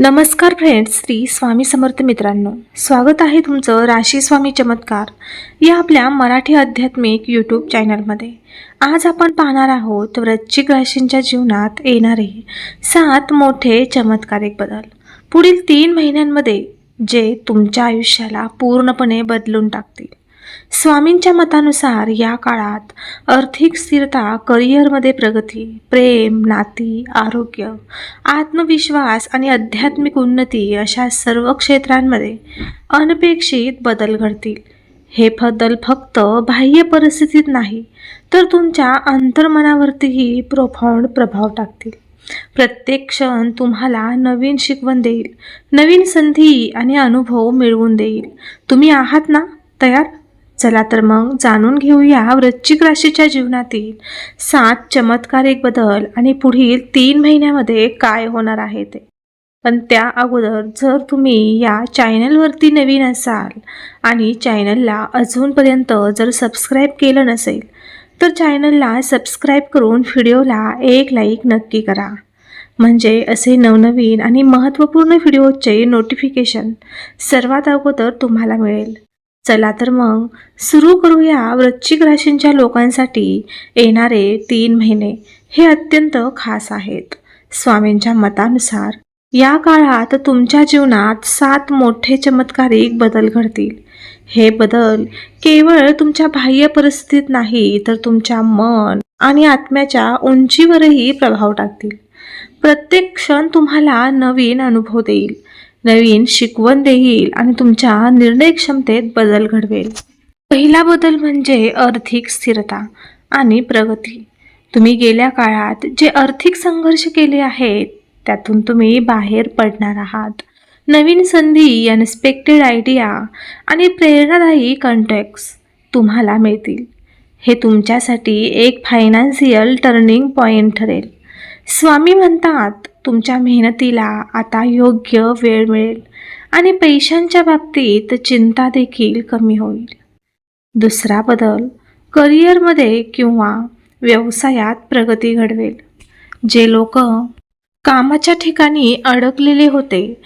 नमस्कार फ्रेंड्स श्री स्वामी समर्थ मित्रांनो. स्वागत आहे तुमचं राशी स्वामी चमत्कार या आपल्या मराठी आध्यात्मिक यूट्यूब चॅनलमध्ये आज आपण पाहणार आहोत वृश्चिक राशींच्या जीवनात येणारे सात मोठे चमत्कारिक बदल. पुढील तीन महिन्यांमध्ये जे तुमच्या आयुष्याला पूर्णपणे बदलून टाकतील. स्वामींच्या मतानुसार या काळात आर्थिक स्थिरता करिअरमध्ये प्रगती प्रेम नाती आरोग्य आत्मविश्वास आणि आध्यात्मिक उन्नती अशा सर्व क्षेत्रांमध्ये अनपेक्षित बदल घडतील. हे बदल फक्त बाह्य परिस्थितीत नाही तर तुमच्या अंतर्मनावरतीही प्रोफाऊंड प्रभाव टाकतील. प्रत्येक क्षण तुम्हाला नवीन शिकवण देईल नवीन संधी आणि अनुभव मिळवून देईल. तुम्ही आहात ना? तयार? चला तर मग जाणून घेऊया वृश्चिक राशीच्या जीवनातील सात चमत्कारिक बदल आणि पुढील तीन महिन्यामध्ये काय होणार आहे ते. पण त्या अगोदर जर तुम्ही या चॅनलवरती नवीन असाल आणि चॅनलला अजूनपर्यंत जर सबस्क्राईब केलं नसेल तर चॅनलला सबस्क्राईब करून व्हिडिओला एक लाईक नक्की करा. म्हणजे असे नवनवीन आणि महत्त्वपूर्ण व्हिडिओचे नोटिफिकेशन सर्वात अगोदर तुम्हाला मिळेल. चला तर मग सुरू करूया वृश्चिक राशींच्या लोकांसाठी येणारे तीन महिने. हे अत्यंत खास आहेत. स्वामींच्या मतानुसार या काळात तुमच्या जीवनात सात मोठे चमत्कारिक बदल घडतील. हे बदल केवळ तुमच्या बाह्य परिस्थितीत नाही तर तुमच्या मन आणि आत्म्याच्या उंचीवरही प्रभाव टाकतील. प्रत्येक क्षण तुम्हाला नवीन अनुभव देईल. नवीन शिकवण देईल आणि तुमच्या निर्णय क्षमतेत बदल घडवेल. पहिला बदल म्हणजे आर्थिक स्थिरता आणि प्रगती. तुम्ही गेल्या काळात जे आर्थिक संघर्ष केले आहेत त्यातून तुम्ही बाहेर पडणार आहात. नवीन संधी अनएक्सपेक्टेड आयडिया आणि प्रेरणादायी कॉन्टॅक्ट्स तुम्हाला मिळतील. हे तुमच्यासाठी एक फायनान्शियल टर्निंग पॉईंट ठरेल. स्वामी म्हणतात तुमच्या मेहनतीला आता योग्य वेळ मिळेल आणि पैशांच्या बाबतीत चिंता देखील कमी होईल. दुसरा बदल करिअरमध्ये किंवा व्यवसायात प्रगती घडवेल. जे लोक कामाच्या ठिकाणी अडकलेले होते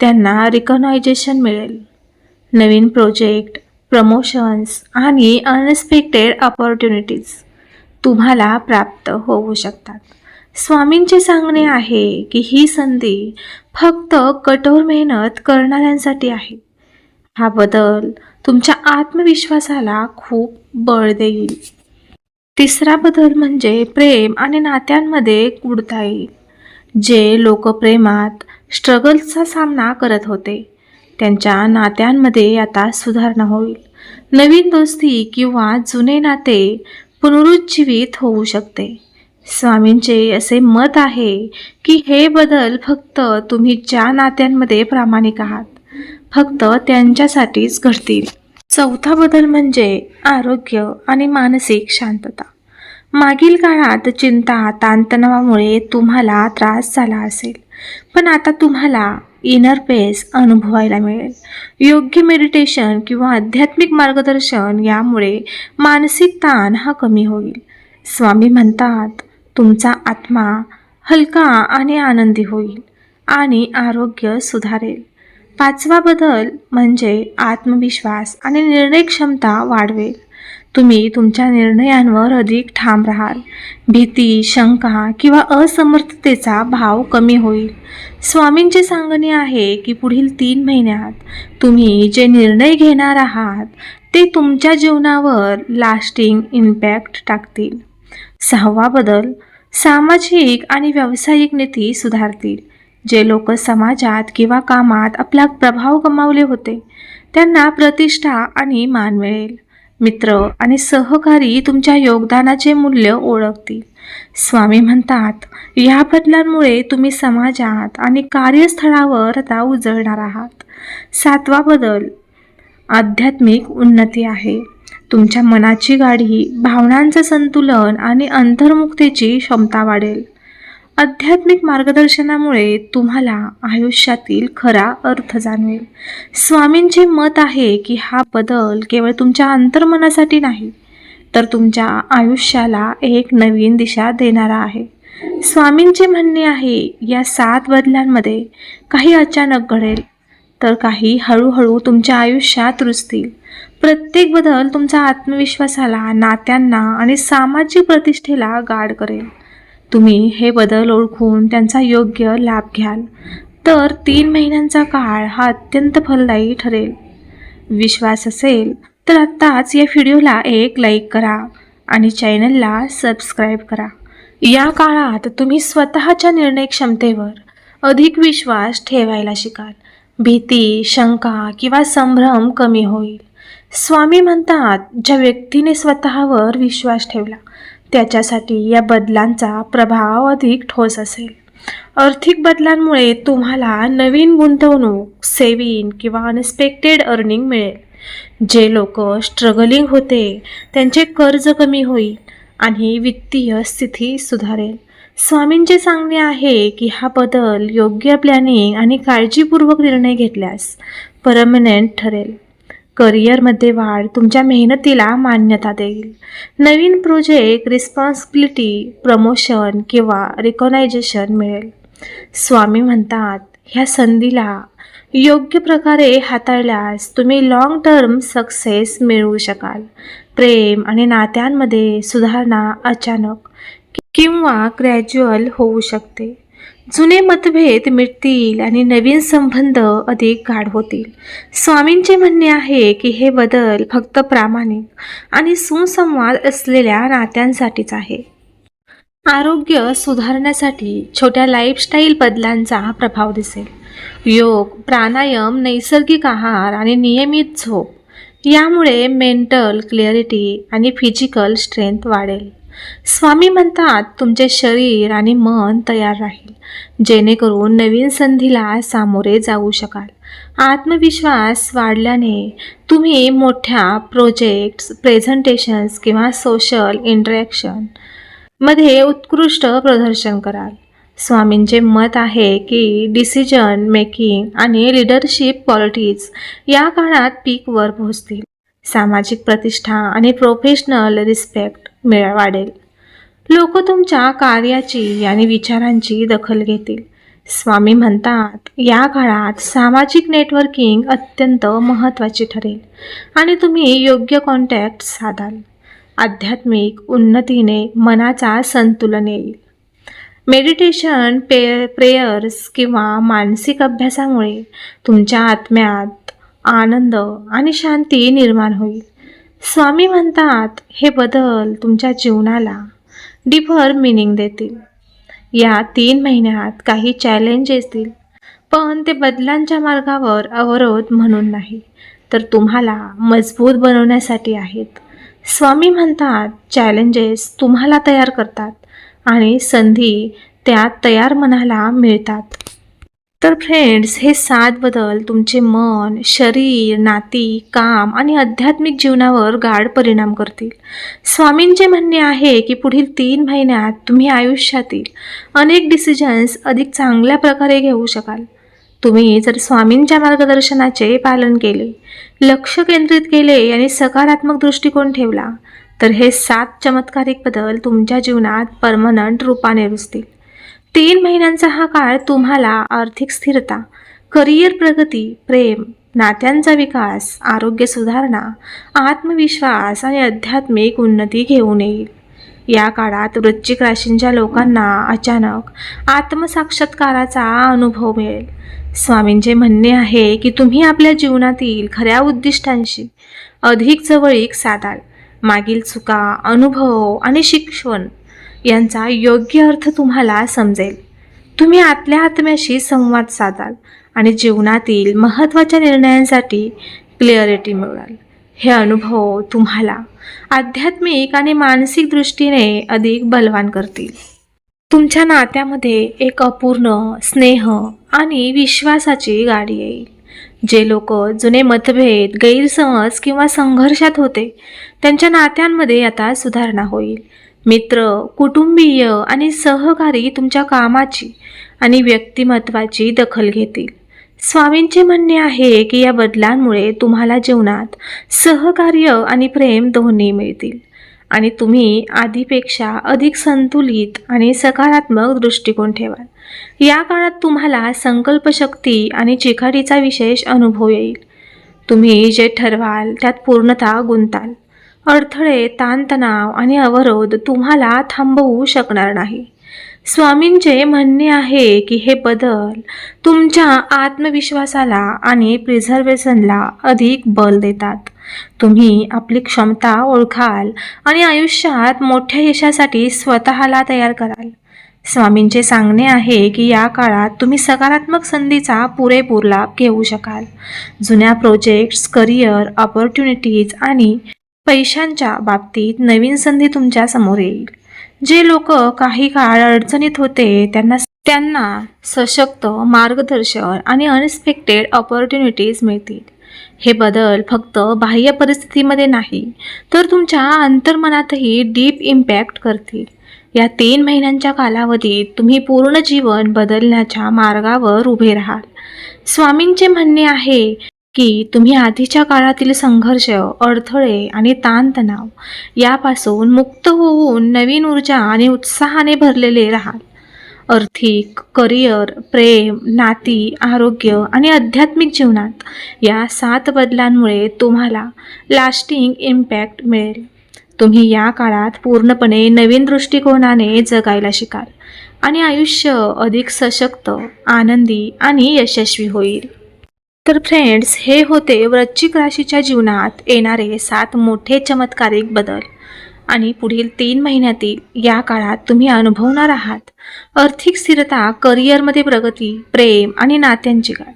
त्यांना रिकॉनायझेशन मिळेल. नवीन प्रोजेक्ट प्रमोशन्स आणि अनएक्सपेक्टेड अपॉर्च्युनिटीज तुम्हाला प्राप्त होऊ शकतात. स्वामींचे सांगणे आहे की ही संधी फक्त कठोर मेहनत करणाऱ्यांसाठी आहे. हा बदल तुमच्या आत्मविश्वासाला खूप बळ देईल. तिसरा बदल म्हणजे प्रेम आणि नात्यांमध्ये कुडता येईल जे लोक प्रेमात स्ट्रगलचा सामना करत होते. त्यांच्या नात्यांमध्ये आता सुधारणा होईल. नवीन दोस्ती किंवा जुने नाते पुनरुज्जीवित होऊ शकते. स्वामींचे असे मत आहे की हे बदल फक्त तुम्ही ज्या नात्यांमध्ये प्रामाणिक आहात फक्त त्यांच्यासाठीच घडतील. चौथा बदल म्हणजे आरोग्य आणि मानसिक शांतता. मागील काळात चिंता ताणतणावामुळे तुम्हाला त्रास झाला असेल पण आता तुम्हाला इनर पेस अनुभवायला मिळेल. योग्य मेडिटेशन किंवा आध्यात्मिक मार्गदर्शन यामुळे मानसिक ताण हा कमी होईल. स्वामी म्हणतात तुमचा आत्मा हलका आणि आनंदी होईल आणि आरोग्य सुधारेल. पाचवा बदल म्हणजे आत्मविश्वास आणि निर्णय क्षमता वाढवेल. तुम्ही तुमच्या निर्णयांवर अधिक ठाम राहाल. भीती शंका किंवा असमर्थतेचा भाव कमी होईल. स्वामींचे सांगणे आहे की पुढील तीन महिन्यात तुम्ही जे निर्णय घेणार आहात ते तुमच्या जीवनावर लास्टिंग इम्पॅक्ट टाकतील. सहावा बदल सामाजिक आणि व्यावसायिक नीती सुधारतील. जे लोक समाजात किंवा कामात आपला प्रभाव गमावले होते त्यांना प्रतिष्ठा आणि मान मिळेल. मित्र आणि सहकारी तुमच्या योगदानाचे मूल्य ओळखतील. स्वामी म्हणतात या बदलांमुळे तुम्ही समाजात आणि कार्यस्थळावर आता उजळणार आहात. सातवा बदल आध्यात्मिक उन्नती आहे. तुमच्या मनाची गाडी भावनांचं संतुलन आणि अंतर्मुक्तीची क्षमता वाढेल. आध्यात्मिक मार्गदर्शनामुळे तुम्हाला आयुष्यातील खरा अर्थ जाणवेल. स्वामींचे मत आहे की हा बदल केवळ तुमच्या अंतर्मनासाठी नाही तर तुमच्या आयुष्याला एक नवीन दिशा देणारा आहे. स्वामींचे म्हणणे आहे या सात बदलांमध्ये काही अचानक घडेल. तर काही हळूहळू तुमच्या आयुष्यात रुजतील. प्रत्येक बदल तुमच्या आत्मविश्वासाला नात्यांना आणि सामाजिक प्रतिष्ठेला गाढ करेल. तुम्ही हे बदल ओळखून त्यांचा योग्य लाभ घ्याल. तर तीन महिन्यांचा काळ हा अत्यंत फलदायी ठरेल. विश्वास असेल तर आत्ताच या व्हिडिओला एक लाईक करा आणि चॅनलला सबस्क्राईब करा. या काळात तुम्ही स्वतःच्या निर्णय क्षमतेवर अधिक विश्वास ठेवायला शिकाल. भीती शंका किंवा संभ्रम कमी होईल. स्वामी म्हणतात ज्या व्यक्तीने स्वतःवर विश्वास ठेवला त्याच्यासाठी या बदलांचा प्रभाव अधिक ठोस असेल. आर्थिक बदलांमुळे तुम्हाला नवीन गुंतवणूक सेविंग किंवा अनएक्सपेक्टेड अर्निंग मिळेल. जे लोक स्ट्रगलिंग होते त्यांचे कर्ज कमी होईल आणि वित्तीय स्थिती सुधारेल. स्वामींचे सांगणे आहे की हा बदल योग्य प्लॅनिंग आणि काळजीपूर्वक निर्णय घेतल्यास परमनंट ठरेल. करिअरमध्ये वाढ तुमच्या मेहनतीला मान्यता देईल. नवीन प्रोजेक्ट रिस्पॉन्सिबिलिटी प्रमोशन किंवा रिकॉनायझेशन मिळेल. स्वामी म्हणतात ह्या संधीला योग्य प्रकारे हाताळल्यास तुम्ही लाँग टर्म सक्सेस मिळवू शकाल. प्रेम आणि नात्यांमध्ये सुधारणा अचानक किंवा ग्रॅज्युअल होऊ शकते. जुने मतभेद मिटतील आणि नवीन संबंध अधिक गाढ होतील. स्वामींचे म्हणणे आहे की हे बदल फक्त प्रामाणिक आणि सुसंवाद असलेल्या नात्यांसाठीच आहे. आरोग्य सुधारण्यासाठी छोट्या लाईफस्टाईल बदलांचा प्रभाव दिसेल. योग प्राणायाम नैसर्गिक आहार आणि नियमित झोप यामुळे मेंटल क्लिअरिटी आणि फिजिकल स्ट्रेंथ वाढेल. स्वामी म्हणतात तुमचे शरीर आणि मन तयार राहील. जेणेकरून नवीन संधीला सामोरे जाऊ शकाल. आत्मविश्वास वाढल्याने तुम्ही मोठ्या प्रोजेक्ट्स प्रेझेंटेशन्स किंवा सोशल इंटरॅक्शनमध्ये उत्कृष्ट प्रदर्शन कराल. स्वामींचे मत आहे की डिसिजन मेकिंग आणि लिडरशिप क्वालिटीज या काळात पीकवर पोहोचतील. सामाजिक प्रतिष्ठा आणि प्रोफेशनल रिस्पेक्ट मिळ वाढेल. लोक तुमच्या कार्याची आणि विचारांची दखल घेतील. स्वामी म्हणतात या काळात सामाजिक नेटवर्किंग अत्यंत महत्त्वाची ठरेल आणि तुम्ही योग्य कॉन्टॅक्ट साधाल. आध्यात्मिक उन्नतीने मनाचा संतुलन येईल. मेडिटेशन पे प्रेयर्स किंवा मानसिक अभ्यासामुळे तुमच्या आत्म्यात आनंद आणि शांती निर्माण होईल. स्वामी म्हणतात हे बदल तुमच्या जीवनाला डिफर मिनिंग देतील. या तीन महिन्यात काही चॅलेंज येतील. पण ते बदलांच्या मार्गावर अवरोध म्हणून नाही तर तुम्हाला मजबूत बनवण्यासाठी आहेत. स्वामी म्हणतात चॅलेंजेस तुम्हाला तयार करतात आणि संधी त्या तयार मनाला मिळतात. तर फ्रेंड्स हे सात बदल तुमचे मन शरीर नाती काम आणि आध्यात्मिक जीवनावर गाढ परिणाम करतील. स्वामींचे म्हणणे आहे की पुढील तीन महिन्यात तुम्ही आयुष्यातील अनेक डिसिजन्स अधिक चांगल्या प्रकारे घेऊ शकाल. तुम्ही जर स्वामींच्या मार्गदर्शनाचे पालन केले लक्ष केंद्रित केले आणि सकारात्मक दृष्टिकोन ठेवला तर हे सात चमत्कारिक बदल तुमच्या जीवनात परमनंट रूपाने रुजतील. तीन महिन्यांचा हा काळ तुम्हाला आर्थिक स्थिरता करिअर प्रगती प्रेम नात्यांचा विकास आरोग्य सुधारणा आत्मविश्वास आणि आध्यात्मिक उन्नती घेऊन येईल. या काळात वृश्चिक राशींच्या लोकांना अचानक आत्मसाक्षात्काराचा अनुभव मिळेल. स्वामींचे म्हणणे आहे की तुम्ही आपल्या जीवनातील खऱ्या उद्दिष्टांशी अधिक जवळीक साधाल. मागील चुका अनुभव आणि शिक्षण यांचा योग्य अर्थ तुम्हाला समजेल. तुम्ही आतल्या आत्म्याशी संवाद साधाल आणि जीवनातील महत्त्वाच्या निर्णयांसाठी क्लिअरिटी मिळवाल. हे अनुभव तुम्हाला आध्यात्मिक आणि मानसिक दृष्टीने अधिक बलवान करतील. तुमच्या नात्यामध्ये एक अपूर्ण स्नेह आणि विश्वासाची गाडी येईल. जे लोक जुने मतभेद गैरसमज किंवा संघर्षात होते त्यांच्या नात्यांमध्ये आता सुधारणा होईल. मित्र कुटुंबीय आणि सहकारी तुमच्या कामाची आणि व्यक्तिमत्वाची दखल घेतील. स्वामींचे म्हणणे आहे की या बदलांमुळे तुम्हाला जीवनात सहकार्य आणि प्रेम दोन्ही मिळतील आणि तुम्ही आधीपेक्षा अधिक संतुलित आणि सकारात्मक दृष्टिकोन ठेवाल. या काळात तुम्हाला संकल्पशक्ती आणि चिकाटीचा विशेष अनुभव येईल. तुम्ही जे ठरवाल त्यात पूर्णता गुंताल. अडथळे ताणतणाव आणि अवरोध तुम्हाला थांबवू शकणार नाही. स्वामींचे म्हणणे आहे की हे बदल तुमच्या आत्मविश्वासाला आणि प्रिझर्वेशनला अधिक बल देतात. तुम्ही आपली क्षमता ओळखाल आणि आयुष्यात मोठ्या यशासाठी स्वतःला तयार कराल. स्वामींचे सांगणे आहे की या काळात तुम्ही सकारात्मक संधीचा पुरेपूर लाभ घेऊ शकाल. जुन्या प्रोजेक्ट्स करिअर ऑपॉर्च्युनिटीज आणि पैशांच्या बाबतीत नवीन संधी तुमच्यासमोर येईल. जे लोक काही काळ अडचणीत होते त्यांना त्यांना सशक्त मार्गदर्शन आणि अनएक्सपेक्टेड ऑपॉर्च्युनिटीज मिळतील. हे बदल फक्त बाह्य परिस्थितीमध्ये नाही तर तुमच्या अंतर्मनातही डीप इम्पॅक्ट करतील. या तीन महिन्यांच्या कालावधीत तुम्ही पूर्ण जीवन बदलण्याच्या मार्गावर उभे राहाल. स्वामींचे म्हणणे आहे की तुम्ही आधीच्या काळातील संघर्ष अडथळे आणि ताणतणाव यापासून मुक्त होऊन नवीन ऊर्जा आणि उत्साहाने भरलेले राहाल. आर्थिक करिअर प्रेम नाती आरोग्य आणि आध्यात्मिक जीवनात या सात बदलांमुळे तुम्हाला लास्टिंग इम्पॅक्ट मिळेल. तुम्ही या काळात पूर्णपणे नवीन दृष्टिकोनाने जगायला शिकाल आणि आयुष्य अधिक सशक्त आनंदी आणि यशस्वी होईल. तर फ्रेंड्स हे होते वृश्चिक राशीच्या जीवनात येणारे सात मोठे चमत्कारिक बदल. आणि पुढील तीन महिन्यातील या काळात तुम्ही अनुभवणार आहात आर्थिक स्थिरता करिअरमध्ये प्रगती प्रेम आणि नात्यांची गाठ.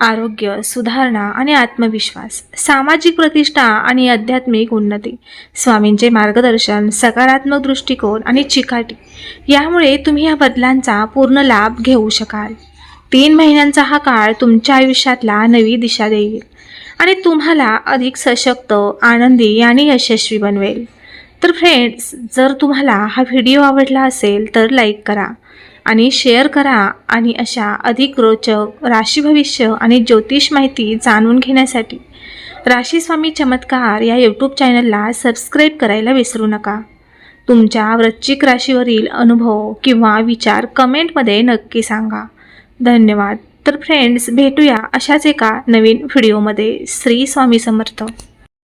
आरोग्य सुधारणा आणि आत्मविश्वास सामाजिक प्रतिष्ठा आणि आध्यात्मिक उन्नती स्वामींचे मार्गदर्शन सकारात्मक दृष्टिकोन आणि चिकाटी. यामुळे तुम्ही या बदलांचा पूर्ण लाभ घेऊ शकाल. तीन महिन्यांचा हा काळ तुमच्या आयुष्यातला नवी दिशा देईल आणि तुम्हाला अधिक सशक्त आनंदी आणि यशस्वी बनवेल. तर फ्रेंड्स जर तुम्हाला हा व्हिडिओ आवडला असेल तर लाईक करा आणि शेअर करा आणि अशा अधिक रोचक राशी भविष्य आणि ज्योतिष माहिती जाणून घेण्यासाठी राशीस्वामी चमत्कार या यूट्यूब चॅनलला सबस्क्राईब करायला विसरू नका. तुमच्या वृश्चिक राशीवरील अनुभव किंवा विचार कमेंटमध्ये नक्की सांगा. धन्यवाद. तर फ्रेंड्स भेटूया अशाच एका नवीन व्हिडिओमध्ये श्री स्वामी समर्थ.